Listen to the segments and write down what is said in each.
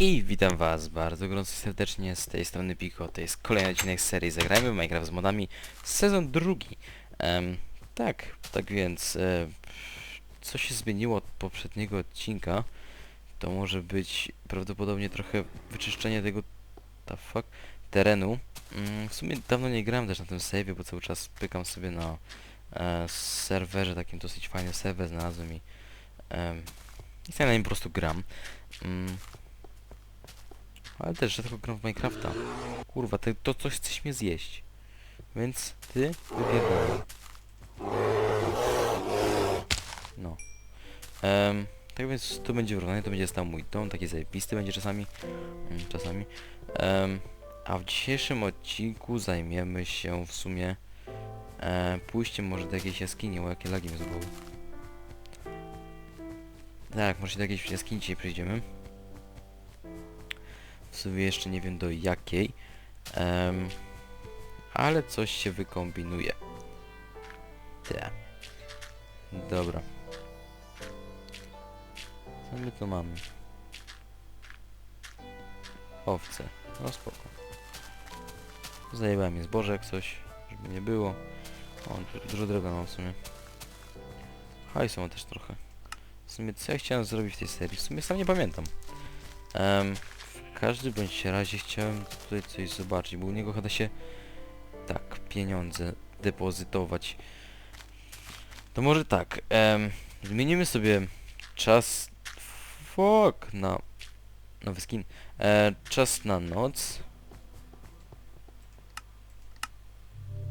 I witam was bardzo gorąco serdecznie z tej strony Piko. To jest kolejny odcinek serii Zagrajmy w Minecraft z modami, sezon drugi. Em, tak, tak więc, e, co się zmieniło od poprzedniego odcinka, to może być prawdopodobnie trochę wyczyszczenie tego, the fuck, terenu. Mm, w sumie dawno nie grałem też na tym save'ie, bo cały czas pykam sobie na e, serwerze, takim dosyć fajnym serwer znalazłem i em, i na nim po prostu gram. Mm, ale też rzadko gram w Minecrafta. Kurwa, to coś chcesz mnie zjeść. Więc ty wypierdalaj. No. Em, tak więc tu będzie wyrównanie, to będzie stał mój dom, taki zajebisty będzie czasami. Mm, czasami. Em, a w dzisiejszym odcinku zajmiemy się w sumie e, może do jakiejś jaskini, o jakie lagi mnie zgubiły. Tak, może do jakiejś jaskini dzisiaj przejdziemy. W sumie jeszcze nie wiem do jakiej. Em, ale coś się wykombinuje. Te. Dobra. Co my tu mamy? Owce. No spoko. Zajebałem je zboże jak coś, żeby nie było. O, dużo drewna mam w sumie. Hajsu mam też trochę. W sumie co ja chciałem zrobić w tej serii? W sumie sam nie pamiętam. Em, w każdym bądź razie chciałem tutaj coś zobaczyć, bo u niego chyba się tak, pieniądze depozytować. To może tak, em, zmienimy sobie czas fuck na nowy skin. E, czas na noc.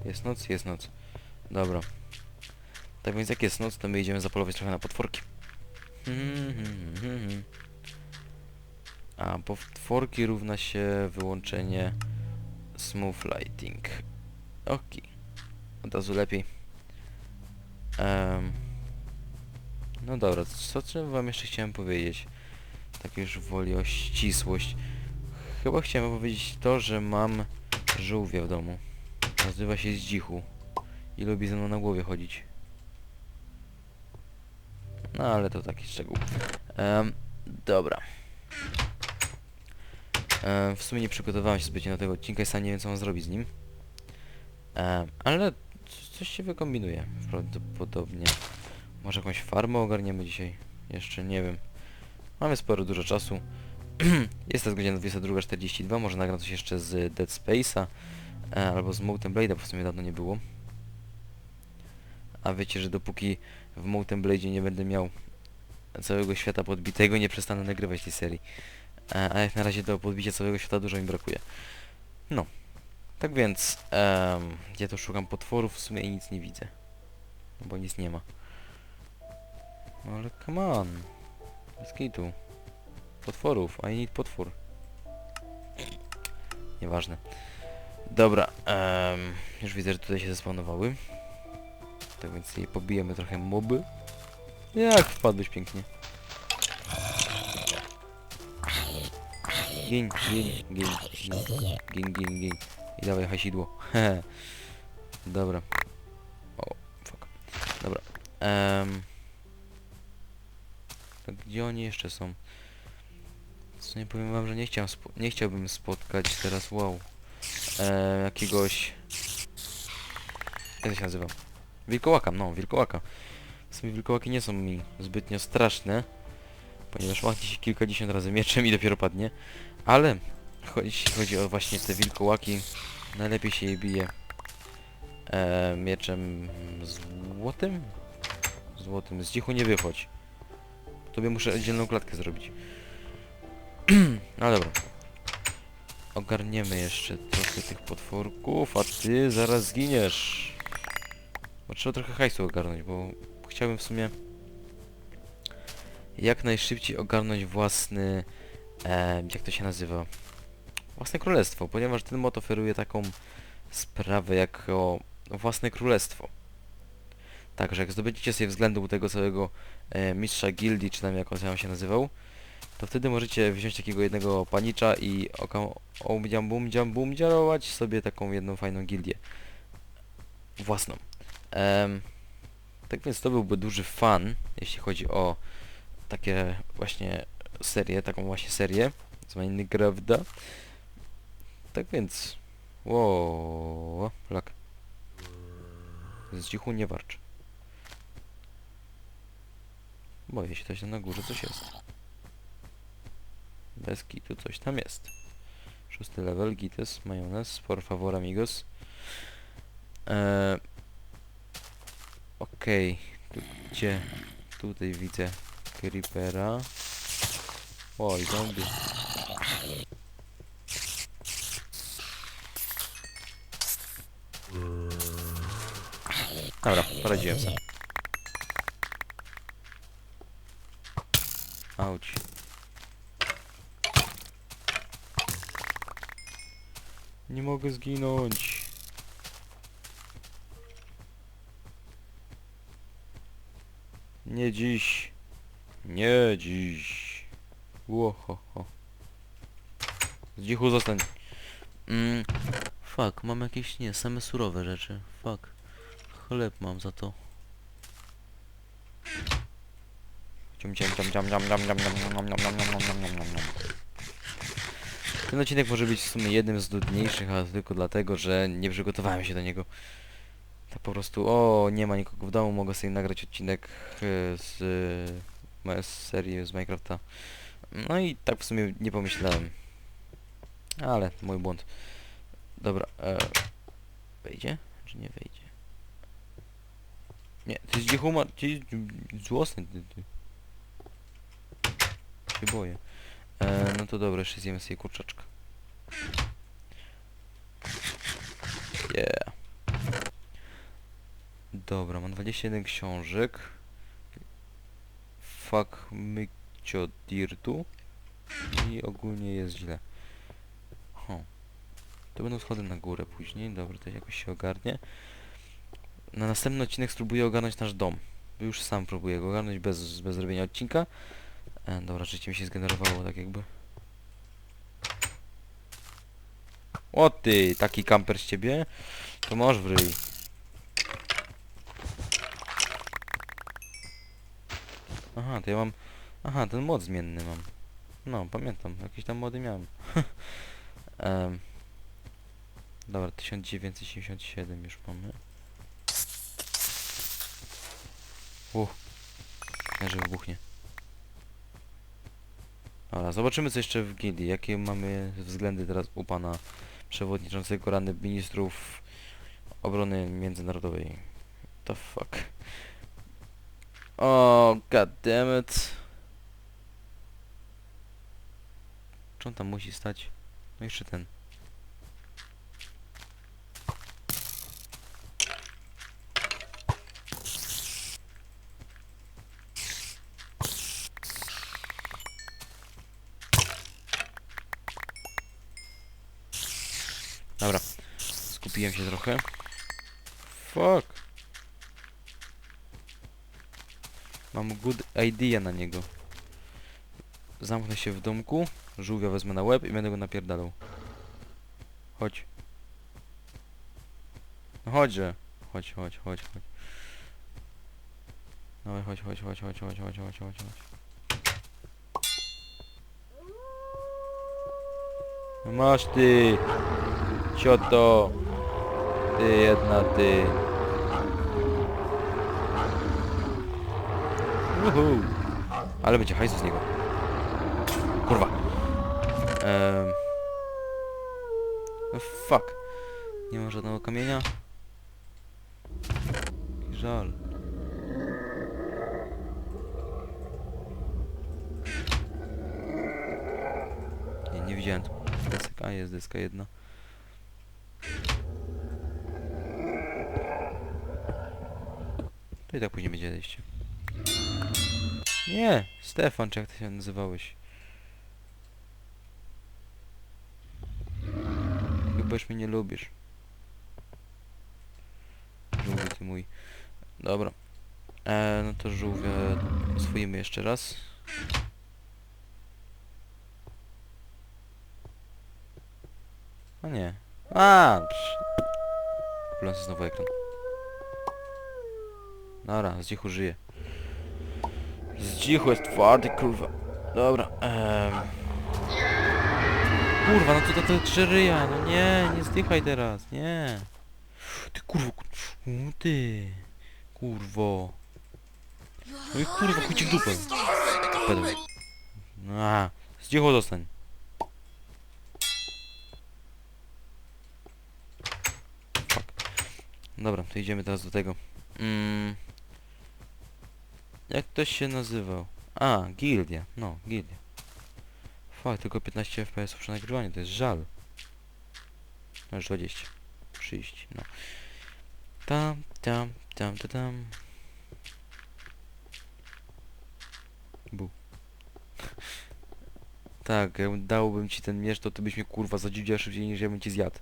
Jest noc? Jest noc. Dobra. Tak więc jak jest noc, to my idziemy zapolować trochę na potworki. A potworki równa się wyłączenie smooth lighting. Ok. Od razu lepiej. Em, no dobra, co czym wam jeszcze chciałem powiedzieć? Tak już woli o ścisłość. Chyba chciałem powiedzieć to, że mam żółwia w domu. Nazywa się Zdzichu. I lubi ze mną na głowie chodzić. No ale to taki szczegół. Em, dobra. Em, w sumie nie przygotowałem się zbytnio do tego odcinka i sam nie wiem co mam zrobić z nim. Em, ale coś się wykombinuje prawdopodobnie. Może jakąś farmę ogarniemy dzisiaj? Jeszcze nie wiem. Mamy sporo dużo czasu. Jest teraz godzina 22.42, może nagram coś jeszcze z Dead Space'a e, albo z Mountain Blade'a, bo w sumie dawno nie było. A wiecie, że dopóki w Mountain Blade nie będę miał całego świata podbitego, nie przestanę nagrywać tej serii. E, a jak na razie do podbicia całego świata dużo mi brakuje. No. Tak więc, em, ja szukam potworów w sumie nic nie widzę. Bo nic nie ma. No ale come on. Bez kitu. Potworów, I need potwór. Nieważne. Dobra, em, już widzę, że tutaj się zespawnowały. Tak więc jej pobijemy trochę moby. Jak wpadłeś pięknie. Gin, gin, gin, gin, gin, gin. I dawaj hasidło. Dobra. O, fuck. Dobra. Um. Gdzie oni jeszcze są? Co nie powiem wam, że nie chciałem spo nie chciałbym spotkać teraz, wow. E, jakiegoś... Jak to się nazywa? Wilkołaka, no, wilkołaka. W sumie wilkołaki nie są mi zbytnio straszne, ponieważ machnie się kilkadziesiąt razy mieczem i dopiero padnie. Ale jeśli chodzi o właśnie te wilkołaki, najlepiej się je bije e, mieczem złotym? Złotym. Z cichu nie wychodź. Tobie muszę oddzielną klatkę zrobić. no dobra. Ogarniemy jeszcze trochę tych potworków, a ty zaraz zginiesz. Bo trzeba trochę hajsu ogarnąć, bo chciałbym w sumie jak najszybciej ogarnąć własny, e, jak to się nazywa, własne królestwo, ponieważ ten mod oferuje taką sprawę jako własne królestwo. Także jak zdobędziecie sobie względu tego całego e, mistrza gildii, czy tam jak on się nazywał, to wtedy możecie wziąć takiego jednego panicza i omdziam bum dziam bum działać sobie taką jedną fajną gildię. Własną. Tak więc to byłby duży fan, jeśli chodzi o takie właśnie serię, taką właśnie serię z Minecrafta. Tak więc... Wow, lak. Z cichu nie warcz. Boję się, coś tam na górze coś jest. Bez kitu coś tam jest. Szósty level, gites, majonez, por favor amigos. Eee, Okej, tu, gdzie? Tutaj widzę creepera. Oj, zombie. Dobra, poradziłem sobie. Auć. Nie mogę zginąć. Nie dziś. Nie dziś. Łohoho. Z dzichu zostań. Mm, fuck, mam jakieś, nie, same surowe rzeczy. Fuck. Chleb mam za to. Ciam, ciam, ciam, ciam, ciam, ciam, ciam, ciam, ciam, ciam, ciam, ciam, ciam, ciam, ciam, ciam, ciam. Ten odcinek może być w sumie jednym z nudniejszych, ale tylko dlatego, że nie przygotowałem się do niego. Po prostu, o, nie ma nikogo w domu, mogę sobie nagrać odcinek e, z, z serii z Minecrafta. No i tak w sumie nie pomyślałem. Ale, mój błąd. Dobra, e, wejdzie? Czy nie wejdzie? Nie, ty z dziechuma, ty złosny, ty, ty. Się boję. E, no to dobra, jeszcze zjemy sobie kurczaczka. Yeah. Dobra, mam 21 książek. Fuck mycio dirtu. I ogólnie jest źle. Ho. To będą schody na górę później. Dobra, to jakoś się ogarnie. Na następny odcinek spróbuję ogarnąć nasz dom. Już sam próbuję go ogarnąć bez, bez robienia odcinka. E, dobra, życie mi się zgenerowało tak jakby. O ty, taki kamper z ciebie? To możesz w ryj. Aha, to ja mam... Aha, ten mod zmienny mam. No, pamiętam, jakieś tam mody miałem. Em, dobra, 1977 już mamy. Uff. Ja, że wybuchnie. Dobra, zobaczymy co jeszcze w gildii. Jakie mamy względy teraz u pana przewodniczącego Rady Ministrów Obrony Międzynarodowej. The fuck. O, god damn it. Czy on tam musi stać? No jeszcze ten. Dobra. Skupiłem się trochę. Fuck. Mam good idea na niego. Zamknę się w domku, żółwia wezmę na łeb i będę go napierdalał. Chodź. No chodźże. Chodź, chodź, chodź, chodź. Dawaj, chodź, chodź, chodź, chodź, chodź, chodź, chodź, chodź, chodź. No masz ty! Cioto! Ty jedna ty! Uhu. Ale będzie hajsu z niego. Kurwa. Um. Fuck. Nie ma żadnego kamienia. Jaki Żal. Nie, nie widziałem tu desek. A, jest deska jedna. To i tak później będzie zejście. Nie! Stefan, czy jak ty się nazywałeś? Chyba już mnie nie lubisz. Żółwie ty mój. Dobra. E, no to żółwie oswoimy jeszcze raz. A nie. A! psz. Wląsę znowu ekran. Dobra, Zdzichu żyje. Zdzichu jest twardy, kurwa. Dobra, em. Kurwa, no co to to trzy ryja? No nie, nie zdychaj teraz, nie. Ty kurwo, kur... U, ty. Kurwo. No i kurwa, chuj ci w dupę. Pedał. A, Zdzichu zostań. Fuck. Dobra, to idziemy teraz do tego. Mm. Jak to się nazywał? A, gildia. No, gildia. Fuck, tylko 15 fps przy nagrywaniu, to jest żal. No już 20. 30, no. Tam, tam, tam, tam, tam. Bu. tak, jak dałbym ci ten miecz, to ty byś mnie kurwa zadziwiał szybciej niż ja bym ci zjadł.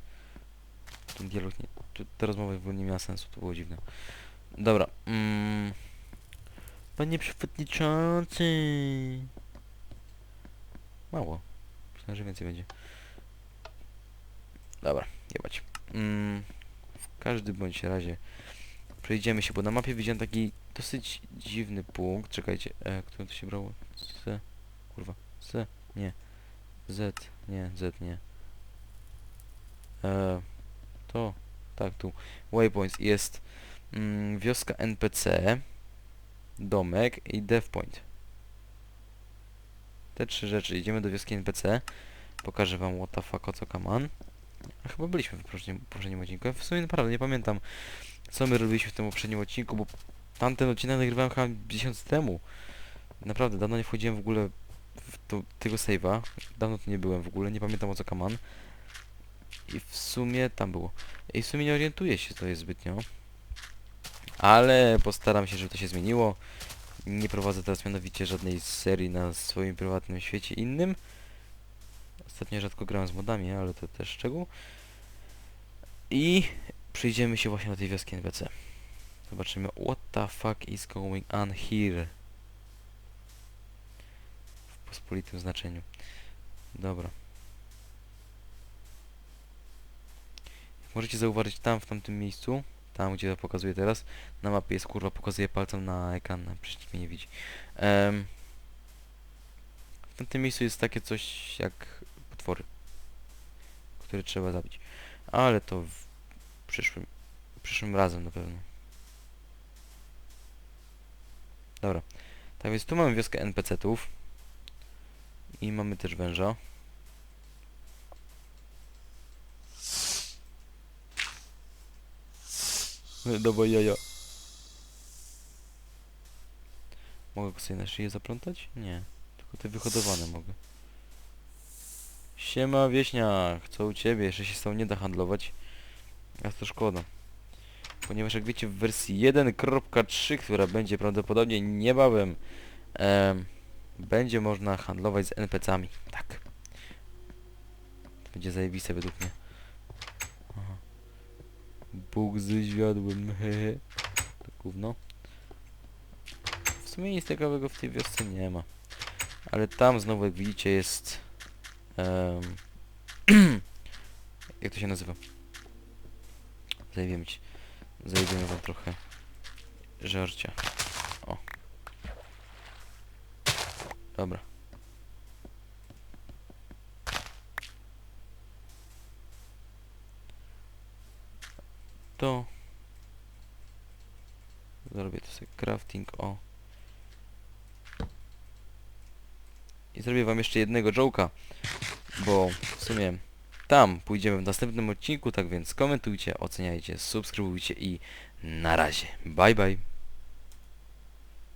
Ten dialog nie... Ta rozmowa w ogóle nie miała sensu, to było dziwne. Dobra. Mm. Panie przewodniczący. Mało. Myślałem, że więcej będzie. Dobra, jebać. Mm. W każdym bądź razie przejdziemy się, bo na mapie widziałem taki dosyć dziwny punkt. Czekajcie, e, który to się brało? C. Kurwa. C. Nie. Z. Nie, Z nie. E, to. Tak, tu. Waypoints jest mm, wioska NPC, domek i dev point. Te trzy rzeczy. Idziemy do wioski NPC. Pokażę wam what the fuck, o co kaman. Chyba byliśmy w poprzednim, odcinku. W sumie naprawdę nie pamiętam, co my robiliśmy w tym poprzednim odcinku, bo tamten odcinek nagrywałem chyba miesiąc temu. Naprawdę, dawno nie wchodziłem w ogóle w to, tego save'a. Dawno tu nie byłem w ogóle, nie pamiętam o co kaman. I w sumie tam było. I w sumie nie orientuję się to jest zbytnio. Ale postaram się, żeby to się zmieniło. Nie prowadzę teraz mianowicie żadnej serii na swoim prywatnym świecie innym. Ostatnio rzadko grałem z modami, ale to też szczegół. I przyjdziemy się właśnie do tej wioski NPC. Zobaczymy what the fuck is going on here. W pospolitym znaczeniu. Dobra. Jak możecie zauważyć tam w tamtym miejscu, tam gdzie to pokazuję teraz, na mapie jest kurwa, pokazuje palcem na ekran, przecież mnie nie widzi. Em, w tamtym miejscu jest takie coś jak potwory, które trzeba zabić. Ale to w przyszłym, przyszłym razem na pewno. Dobra. Tak więc tu mamy wioskę NPC-ów. I mamy też węża. Dawaj jaja. Mogę go sobie na szyję zaplątać? Nie. Tylko te wyhodowane mogę. Siema wieśniak, co u ciebie? Jeszcze się z tą nie da handlować. A to szkoda. Ponieważ jak wiecie w wersji 1.3, która będzie prawdopodobnie niebawem em, będzie można handlować z NPC-ami. Tak. To będzie zajebiste według mnie. Bóg ze światłem, hehe. To gówno. W sumie nic ciekawego w tej wiosce nie ma. Ale tam znowu jak widzicie jest... em, jak to się nazywa? Zajebiemy ci. Zajebiemy wam trochę żarcia. O. Dobra. To. Zrobię to sobie crafting o. I zrobię wam jeszcze jednego joke'a bo w sumie tam pójdziemy w następnym odcinku tak więc komentujcie, oceniajcie, subskrybujcie i na razie. Bye bye